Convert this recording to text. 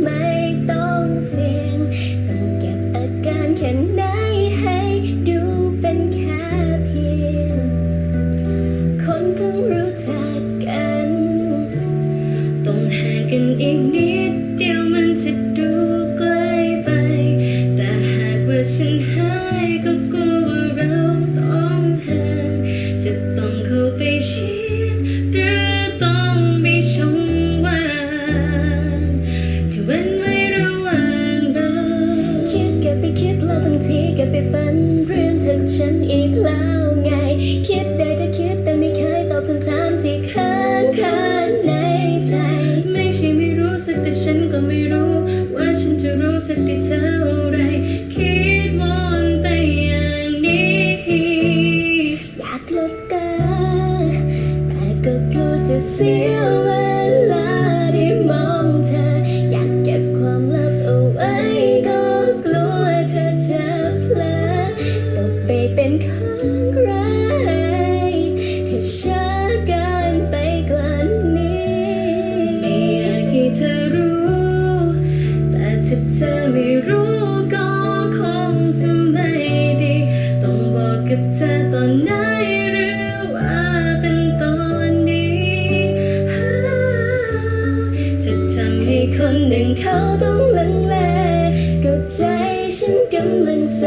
ไม่ต้องเสี่ยง ต้องเก็บอาการแค่ไหนให้ดูเป็นแค่เพียง คนเพิ่งรู้จักกัน ต้องหกันอีกนิดเดียวมันจะดูไกลไป แต่หากว่าฉันหายก็กลัว ฉันก็ไม่รู้ ว่าฉันจะรู้สึกได้เท่าไร คิดวนไปอย่างนี้ อยากหลบตาแต่ก็กลัวจะเสียเวลาได้มองเธอ อยากเก็บความลับเอาไว้ ก็กลัวเธอจะเพลอตกไปเป็นของใคร หนึ่งเขาต้องลังเลก็ใจฉันกำลังเซ